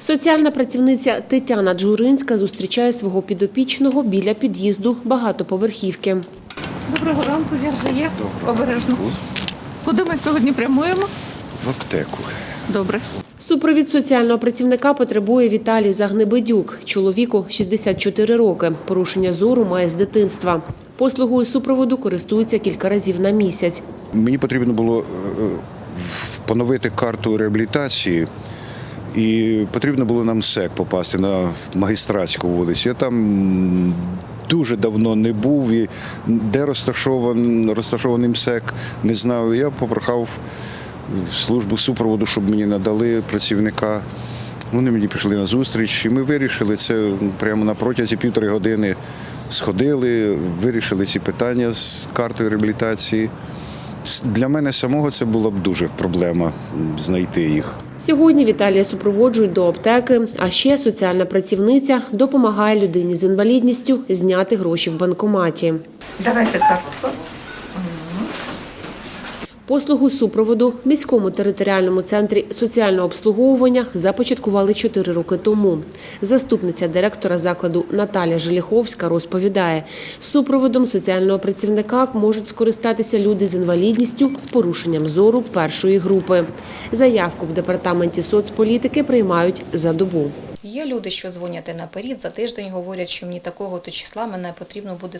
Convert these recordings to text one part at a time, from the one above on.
Соціальна працівниця Тетяна Джуринська зустрічає свого підопічного біля під'їзду багатоповерхівки. Доброго ранку, я вже є. Обережно. Куди ми сьогодні прямуємо? В аптеку. Добре. Супровід соціального працівника потребує Віталій Загнебедюк. Чоловіку 64 роки. Порушення зору має з дитинства. Послугою супроводу користується кілька разів на місяць. Мені потрібно було е, поновити карту реабілітації, і потрібно було нам СЕК попасти на магістратську вулицю. Я там дуже давно не був і де розташований, розташований МСЕК, не знав. Я попрохав службу супроводу, щоб мені надали працівника. Вони мені пішли на зустріч, і ми вирішили це прямо на протязі півтори години. Сходили, вирішили ці питання з картою реабілітації. Для мене самого це була б дуже проблема знайти їх. Сьогодні Віталія супроводжують до аптеки, а ще соціальна працівниця допомагає людині з інвалідністю зняти гроші в банкоматі. Давайте картку. Послугу супроводу в міському територіальному центрі соціального обслуговування започаткували 4 роки тому. Заступниця директора закладу Наталя Желіховська розповідає, супроводом соціального працівника можуть скористатися люди з інвалідністю з порушенням зору першої групи. Заявку в департаменті соцполітики приймають за добу. Є люди, що дзвонять наперед, за тиждень говорять, що мені такого то числа мене потрібно буде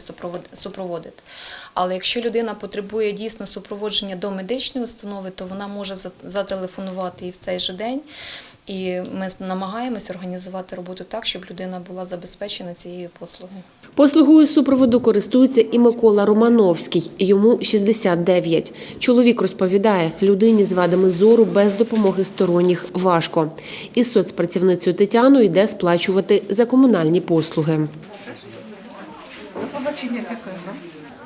супроводити. Але якщо людина потребує дійсно супроводження до медичної установи, то вона може зателефонувати і в цей же день. І ми намагаємось організувати роботу так, щоб людина була забезпечена цією послугою. Послугою супроводу користується і Микола Романовський. Йому 69. Чоловік розповідає, людині з вадами зору без допомоги сторонніх важко. Із соцпрацівницею Тетяною йде сплачувати за комунальні послуги. Побачення.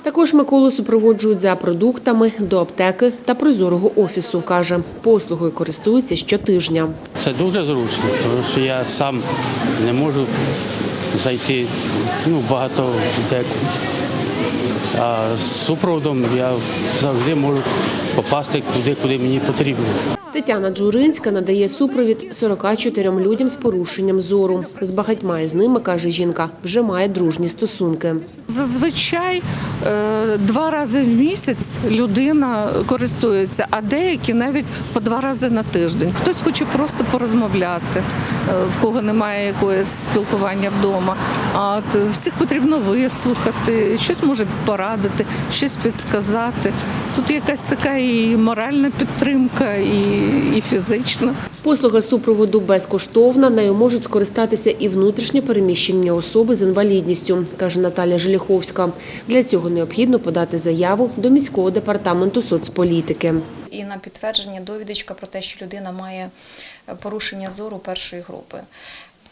Також Миколу супроводжують за продуктами до аптеки та прозорого офісу. каже, послугою користується щотижня. Це дуже зручно, тому що я сам не можу зайти ну, багато де. А з супроводом я завжди можу попасти туди, куди мені потрібно. Тетяна Джуринська надає супровід 44 людям з порушенням зору. З багатьма із ними, каже жінка, вже має дружні стосунки. Зазвичай е, два рази в місяць людина користується, а деякі навіть по два рази на тиждень. Хтось хоче просто порозмовляти, е, в кого немає якогось спілкування вдома. А всіх потрібно вислухати, щось може порадити, щось підсказати. Тут якась така і моральна підтримка, і, і фізична. Послуга супроводу безкоштовна. Нею можуть скористатися і внутрішньо переміщені особи з інвалідністю, каже Наталя Желіховська. Для цього необхідно подати заяву до міського департаменту соцполітики. І на підтвердження довідочка про те, що людина має е, порушення зору першої групи.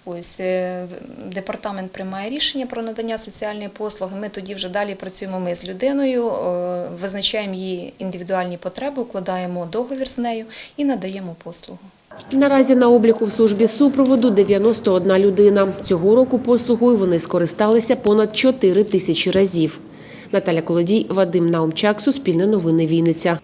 Ось е, департамент приймає рішення про надання соціальної послуги. Ми тоді вже далі працюємо ми з людиною, е, визначаємо її індивідуальні потреби, укладаємо договір з нею і надаємо послугу. Наразі на обліку в службі супроводу 91 людина. Цього року послугою вони скористалися понад 4 тисячі разів. Наталя Колодій, Вадим Наумчак, Суспільне новини Вінниця.